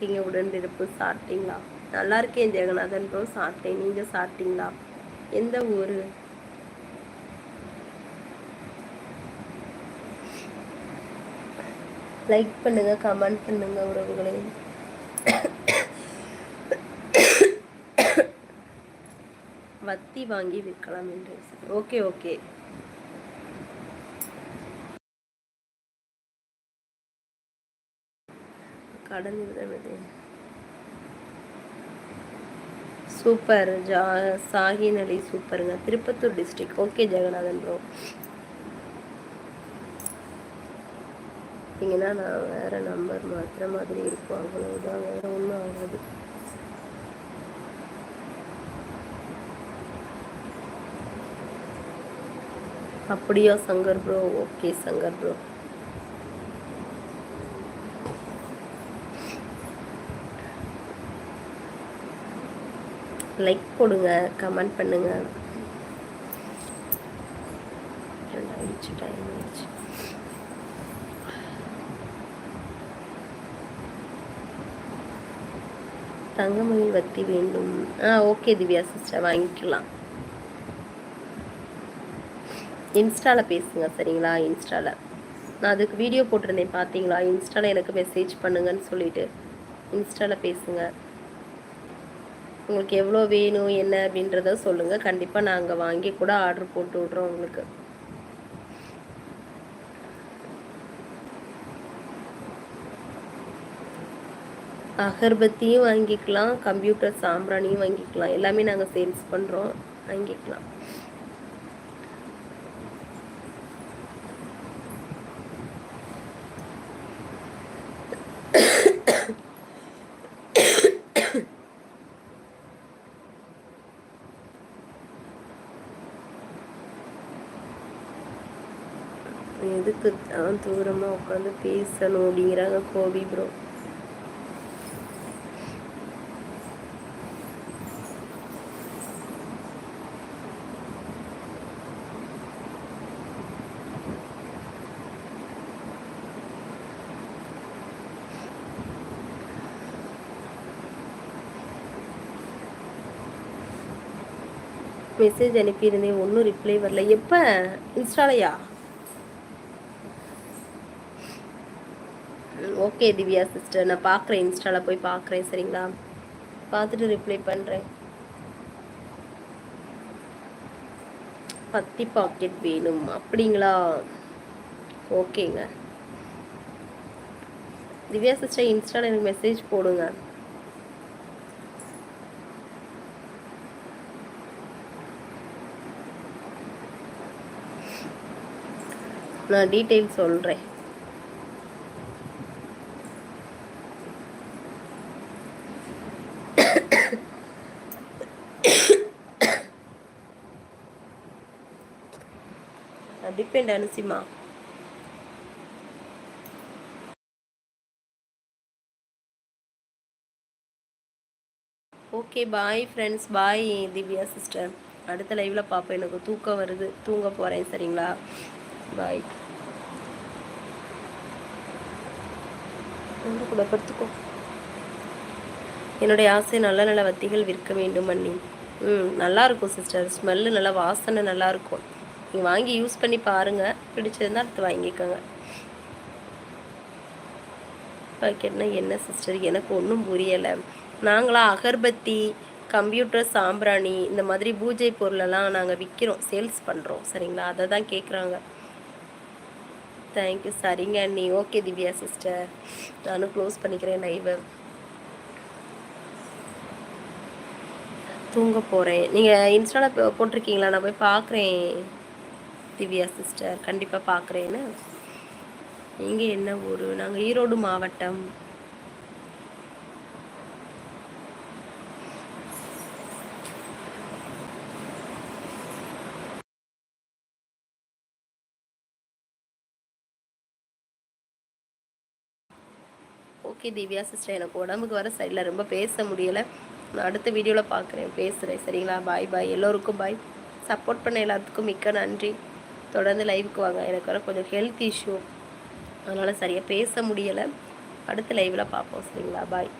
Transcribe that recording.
நீங்கள் உடனிருப்பு சாப்பிட்டீங்களா? நல்லா இருக்கேன் ஜெகநாதன் ப்ரோ சாப்பிட்டேன். நீங்கள் சாப்பிட்டீங்களா? எந்த ஊர்? லைக் பண்ணுங்க கமெண்ட் பண்ணுங்க உறவுகளே. வத்தி வாங்கி விற்கலாம் என்று. ஓகே ஓகே கடந்து விடுவது சூப்பர் ஜா சாகின் அலி சூப்பருங்க Tirupattur district okay Jeganathan bro பார்த்தீங்கன்னா நான் வேறு நம்பர் மாற்றுற மாதிரி இருக்கும். அவ்வளவுதான். வேறு ஒன்றும் ஆகாது. அப்படியா Shankar bro okay Shankar bro like போடுங்க கமெண்ட் பண்ணுங்க. டைம் ஆயிடுச்சு தங்கமயில் வத்தி வேண்டும். ஆ ஓகே திவ்யா சிஸ்டர் வாங்கிக்கலாம். இன்ஸ்டாவில் பேசுங்க சரிங்களா? இன்ஸ்டாவில் நான் அதுக்கு வீடியோ போட்டிருந்தேன் பார்த்தீங்களா இன்ஸ்டாவில் எனக்கு மெசேஜ் பண்ணுங்கன்னு சொல்லிட்டு இன்ஸ்டாவில் பேசுங்க. உங்களுக்கு எவ்வளோ வேணும் என்ன அப்படின்றத சொல்லுங்கள் கண்டிப்பாக நாங்கள் வாங்கி கூட ஆர்டர் போட்டு விட்றோம் உங்களுக்கு. அகர்பத்தியும் வாங்கிக்கலாம் கம்ப்யூட்டர் சாம்பிராணியும் வாங்கிக்கலாம். எல்லாமே நாங்கள் சேல்ஸ் பண்ணுறோம் வாங்கிக்கலாம். எதுக்கு தான் தூரமாக உட்காந்து பேசணும் அப்படிங்கிறாங்க கோபி ப்ரோ மெசேஜ் அனுப்பியிருந்தேன் ஒன்றும் ரிப்ளை வரல. எப்போ? இன்ஸ்டாலையா ஓகே திவ்யா சிஸ்டர் நான் பார்க்குறேன் இன்ஸ்டாவில் போய் பார்க்குறேன் சரிங்களா? பார்த்துட்டு ரிப்ளை பண்ணுறேன் பத்தி பாக்கெட் வேணும். அப்படிங்களா? ஓகேங்க. திவ்யா சிஸ்டர் இன்ஸ்டாவில் எனக்கு மெசேஜ் போடுங்க. நான் டீட்டெயில் சொல்கிறேன் depend Anusima okay bye friends. Bye Divya sister. அடுத்த லைவில் பார்ப்போம் எனக்கு தூக்கம் வருது. தூங்க போகிறேன் சரிங்களா? பாய். கூட படுத்துக்கோ. என்னுடைய ஆசை நல்ல நல்ல வத்திகள் விற்க வேண்டும் அண்ணி. ம் நல்லாயிருக்கும் சிஸ்டர். ஸ்மெல்லு நல்லா வாசனை நல்லாயிருக்கும் நீங்கள் வாங்கி யூஸ் பண்ணி பாருங்கள் பிடிச்சதுன்னா அடுத்து வாங்கிக்கோங்க. பாக்கெட்னா என்ன சிஸ்டர் எனக்கு ஒன்றும் புரியலை. நாங்களாம் அகர்பத்தி கம்ப்யூட்டர் சாம்பிராணி இந்த மாதிரி பூஜை பொருளெல்லாம் நாங்கள் விற்கிறோம் சேல்ஸ் பண்ணுறோம் சரிங்களா? அதை தான் கேட்குறாங்க தேங்க்யூ சரிங்க அண்ணி. ஓகே திவ்யா சிஸ்டர் நானும் க்ளோஸ் பண்ணிக்கிறேன் லைவை தூங்க போகிறேன் நீங்கள் இன்ஸ்டாவில் போட்டிருக்கீங்களா? நான் போய் பார்க்குறேன் திவ்யா சிஸ்டர் கண்டிப்பாக பார்க்குறேன்னு நீங்கள் என்ன ஊர்? நாங்கள் ஈரோடு மாவட்டம். ஓகே திவ்யா சிஸ்டர் எனக்கு உடம்புக்கு வர சரியில்லை. ரொம்ப பேச முடியலை. நான் அடுத்த வீடியோவில் பார்க்குறேன் பேசுகிறேன் சரிங்களா? பாய் பாய் எல்லோருக்கும் பாய் சப்போர்ட் பண்ண எல்லாத்துக்கும் மிக்க நன்றி. தொடர்ந்து லைவுக்கு வாங்க. எனக்கு வர கொஞ்சம் ஹெல்த் இஷ்யூ அதனால் சரியாக பேச முடியலை. அடுத்த லைவில் பார்ப்போம். சரிங்களா? பாய்